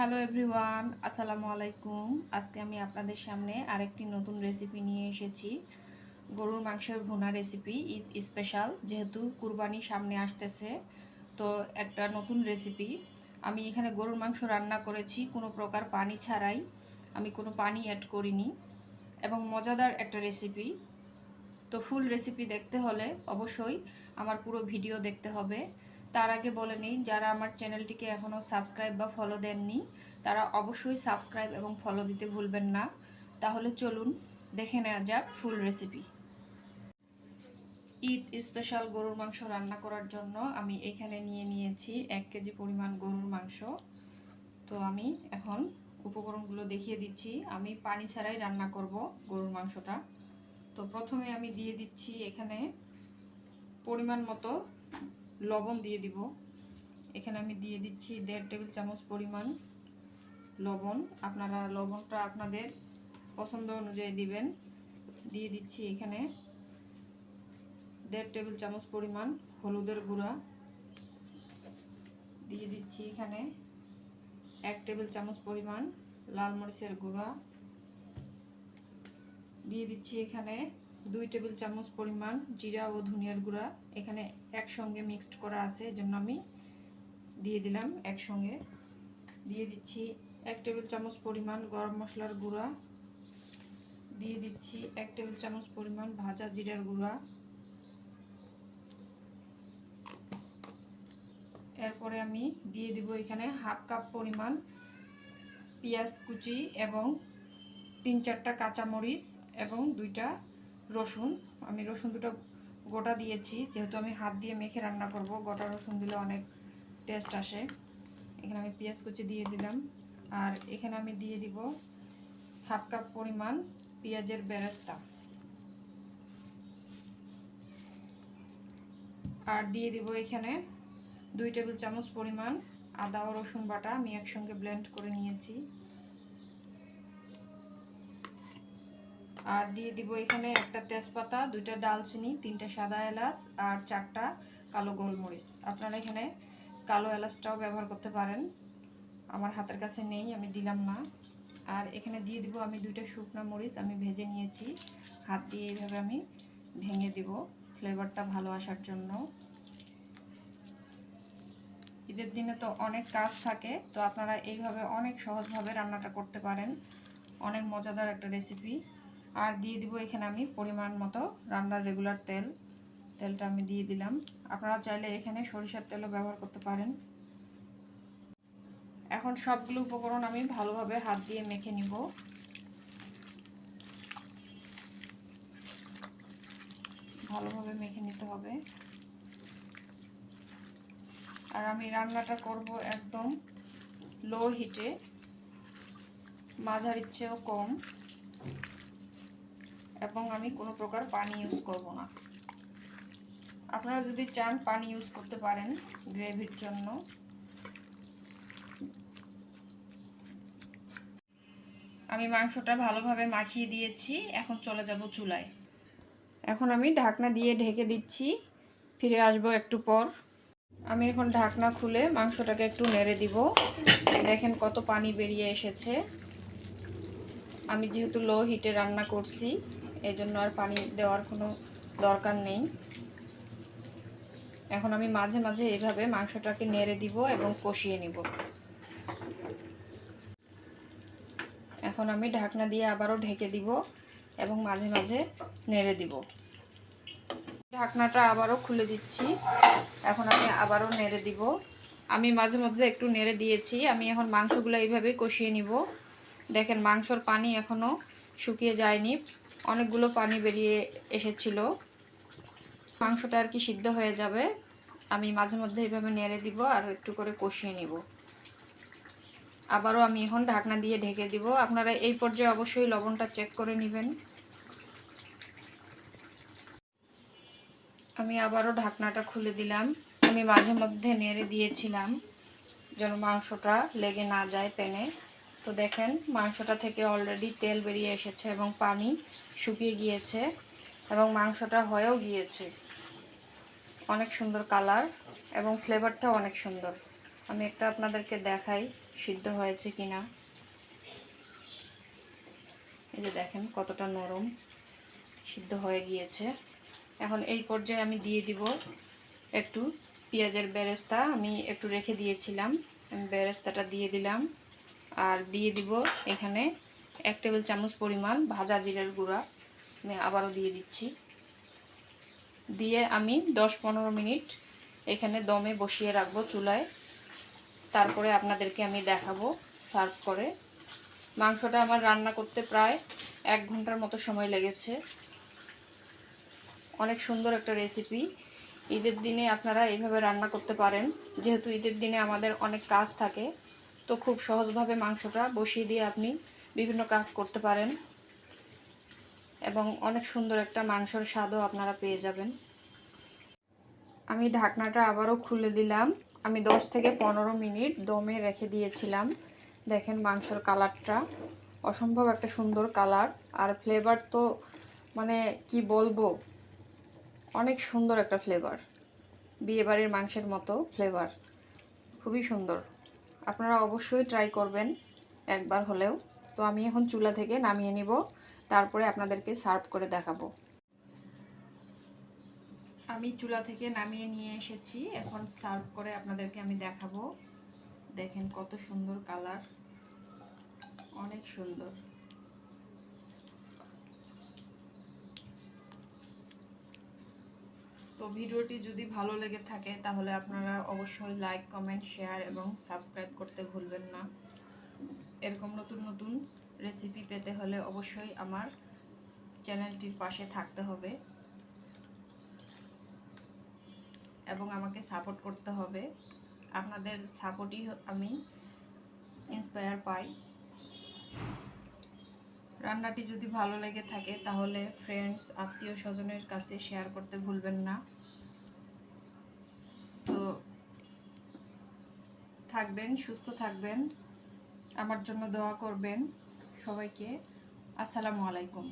Hello everyone আসসালামু আলাইকুম আজকে আমি আপনাদের সামনে আরেকটি নতুন রেসিপি নিয়ে এসেছি। গরুর মাংসের ভুনা রেসিপি ঈদ স্পেশাল যেহেতু কুরবানি সামনে আসতেছে, তো একটা নতুন রেসিপি আমি এখানে গরুর মাংস রান্না করেছি, কোনো প্রকার পানি ছাড়াই। আমি কোনো পানি অ্যাড করিনি। এবং মজাদার একটা রেসিপি তো ফুল রেসিপি দেখতে হলে অবশ্যই আমার পুরো ভিডিও দেখতে হবে। তার আগে বলে নিই, যারা আমার চ্যানেলটিকে এখনও সাবস্ক্রাইব বা ফলো দেননি, তারা অবশ্যই সাবস্ক্রাইব এবং ফলো দিতে ভুলবেন না। তাহলে চলুন দেখে নেওয়া যাক ফুল রেসিপি ঈদ স্পেশাল গরুর মাংস রান্না করার জন্য আমি এখানে নিয়ে নিয়েছি এক কেজি পরিমাণ গরুর মাংস। তো আমি এখন উপকরণগুলো দেখিয়ে দিচ্ছি। আমি পানি ছাড়াই রান্না করব গরুর মাংসটা। তো প্রথমে আমি দিয়ে দিচ্ছি এখানে পরিমাণ মতো লবণ দিয়ে দিব। এখানে আমি দিয়ে দিচ্ছি দেড় টেবিল চামচ পরিমাণ লবণ। আপনারা লবণটা আপনাদের পছন্দ অনুযায়ী দিবেন। দিয়ে দিচ্ছি এখানে দেড় টেবিল চামচ পরিমাণ হলুদের গুঁড়া। দিয়ে দিচ্ছি এখানে এক টেবিল চামচ পরিমাণ লাল মরিচের গুঁড়া। দিয়ে দিচ্ছি এখানে দুই টেবিল চামচ পরিমাণ জিরা ও ধনিয়ার গুঁড়া এখানে একসঙ্গে মিক্সড করা আছে, এজন্য আমি দিয়ে দিলাম একসঙ্গে। দিয়ে দিচ্ছি এক টেবিল চামচ পরিমাণ গরম মশলার গুঁড়া। দিয়ে দিচ্ছি এক টেবিল চামচ পরিমাণ ভাজা জিরার গুঁড়া। এরপরে আমি দিয়ে দিব এখানে হাফ কাপ পরিমাণ পেঁয়াজ কুচি এবং তিন চারটা কাঁচামরিচ এবং দুইটা রসুন। আমি রসুন দুটো গোটা দিয়েছি, যেহেতু আমি হাত দিয়ে মেখে রান্না করব, গোটা রসুন দিলে অনেক টেস্ট আসে। এখানে আমি পেঁয়াজ কুচি দিয়ে দিলাম। আর এখানে আমি দিয়ে দিব হাফ কাপ পরিমাণ পেঁয়াজের বেরেস্তা। আর দিয়ে দিব এখানে দুই টেবিল চামচ পরিমাণ আদা ও রসুন বাটা। আমি একসঙ্গে ব্লেন্ড করে নিয়েছি। আর দিয়ে দিব এখানে একটা তেজপাতা, দুইটা ডালচিনি, তিনটা সাদা এলাচ আর চারটা কালো গোলমরিচ। আপনারা এখানে কালো এলাচটাও ব্যবহার করতে পারেন। আমার হাতের কাছে নেই, আমি দিলাম না। আর এখানে দিয়ে দিব আমি দুইটা শুকনো মরিচ, আমি ভেজে নিয়েছি। হাত দিয়ে এইভাবে আমি ভেঙে দিব, ফ্লেভারটা ভালো আসার জন্য। ঈদের দিনে তো অনেক কাজ থাকে, তো আপনারা এইভাবে অনেক সহজভাবে রান্নাটা করতে পারেন। অনেক মজাদার একটা রেসিপি। আর দিয়ে দিব এখানে আমি পরিমাণ মতো রান্নার রেগুলার তেল। তেলটা আমি দিয়ে দিলাম। আপনারা চাইলে এখানে সরিষার তেলও ব্যবহার করতে পারেন। এখন সবগুলো উপকরণ আমি ভালোভাবে হাত দিয়ে মেখে নিব। ভালোভাবে মেখে নিতে হবে। আর আমি রান্নাটা করব একদম লো হিটে মাঝারির চেয়েও কম। এবং আমি কোনো প্রকার পানি ইউজ করব না। আপনারা যদি চান পানি ইউজ করতে পারেন গ্রেভির জন্য। আমি মাংসটা ভালোভাবে মাখিয়ে দিয়েছি, এখন চলে যাব চুলায়। এখন আমি ঢাকনা দিয়ে ঢেকে দিচ্ছি, ফিরে আসব একটু পর। আমি এখন ঢাকনা খুলে মাংসটাকে একটু নেড়ে দিব। দেখেন কত পানি বেরিয়ে এসেছে। আমি যেহেতু লো হিটে রান্না করছি এই জন্য আর পানি দেওয়ার কোনো দরকার নেই। এখন আমি মাঝে মাঝে এইভাবে মাংসটাকে নেড়ে দিব এবং কষিয়ে নিব। এখন আমি ঢাকনা দিয়ে আবারও ঢেকে দিব এবং মাঝে মাঝে নেড়ে দিব। ঢাকনাটা আবারও খুলে দিচ্ছি। এখন আমি আবারও নেড়ে দিব। আমি মাঝে মধ্যে একটু নেড়ে দিয়েছি। আমি এখন মাংসগুলো এইভাবেই কষিয়ে নিব। দেখেন মাংসর পানি এখনও শুকিয়ে যায়নি। অনেকগুলো পানি বেরিয়ে এসেছিল। মাংসটা আর কি সিদ্ধ হয়ে যাবে। আমি মাঝে মধ্যে এইভাবে নেড়ে দিব আর একটু করে কষিয়ে নিব। আবারও আমি এখন ঢাকনা দিয়ে ঢেকে দিব। আপনারা এই পর্যায়ে অবশ্যই লবণটা চেক করে নেবেন। আমি আবারও ঢাকনাটা খুলে দিলাম। আমি মাঝে মধ্যে নেড়ে দিয়েছিলাম যেন মাংসটা লেগে না যায় প্যানে। তো দেখেন, মাংসটা থেকে অলরেডি তেল বেরিয়ে এসেছে এবং পানি শুকিয়ে গিয়েছে এবং মাংসটা হয়েও গিয়েছে। অনেক সুন্দর কালার এবং ফ্লেভারটাও অনেক সুন্দর। আমি একটা আপনাদেরকে দেখাই, সিদ্ধ হয়েছে কিনা। এই যে দেখেন, কতটা নরম সিদ্ধ হয়ে গিয়েছে। এখন এই পর্যায়ে আমি দিয়ে দিব একটু পেঁয়াজের বেরেস্তা। আমি একটু রেখে দিয়েছিলাম, আমি বেরেস্তাটা দিয়ে দিলাম। আর দিয়ে দিব এখানে এক টেবিল চামচ পরিমাণ ভাজা জিরের গুঁড়া। আমি আবারও দিয়ে দিচ্ছি। দিয়ে আমি দশ পনেরো মিনিট এখানে দমে বসিয়ে রাখব চুলায়। তারপরে আপনাদেরকে আমি দেখাবো সার্ভ করে। মাংসটা আমার রান্না করতে প্রায় এক ঘণ্টার মতো সময় লেগেছে। অনেক সুন্দর একটা রেসিপি। ঈদের দিনে আপনারা এইভাবে রান্না করতে পারেন। যেহেতু ঈদের দিনে আমাদের অনেক কাজ থাকে তো খুব সহজভাবে মাংসটা বসিয়ে দিয়ে আপনি বিভিন্ন কাজ করতে পারেন। এবং অনেক সুন্দর একটা মাংসর স্বাদও আপনারা পেয়ে যাবেন। আমি ঢাকনাটা আবারও খুলে দিলাম। আমি 10 থেকে পনেরো মিনিট দমে রেখে দিয়েছিলাম। দেখেন মাংসর কালারটা। অসম্ভব একটা সুন্দর কালার। আর ফ্লেভার তো মানে কি বলব? অনেক সুন্দর একটা ফ্লেভার বিয়েবাড়ির মাংসের মতো ফ্লেভার খুবই সুন্দর। আপনারা অবশ্যই ট্রাই করবেন একবার হলেও। তো আমি এখন চুলা থেকে নামিয়ে নিব, তারপরে আপনাদেরকে সার্ভ করে দেখাবো। আমি চুলা থেকে নামিয়ে নিয়ে এসেছি, এখন সার্ভ করে আপনাদেরকে আমি দেখাবো। দেখেন কত সুন্দর কালার অনেক সুন্দর। তো ভিডিওটি যদি ভালো লেগে থাকে, তাহলে আপনারা অবশ্যই লাইক কমেন্ট শেয়ার এবং সাবস্ক্রাইব করতে ভুলবেন না। এরকম নতুন নতুন রেসিপি পেতে হলে অবশ্যই আমার চ্যানেলটির পাশে থাকতে হবে এবং আমাকে সাপোর্ট করতে হবে। আপনাদের সাপোর্টই আমি ইন্সপায়ার পাই। রান্নাটি যদি ভালো লেগে থাকে, তাহলে ফ্রেন্ডস আত্মীয় স্বজনের কাছে শেয়ার করতে ভুলবেন না। তো থাকবেন, সুস্থ থাকবেন। আমার জন্য দোয়া করবেন সবাইকে। আসসালামু আলাইকুম।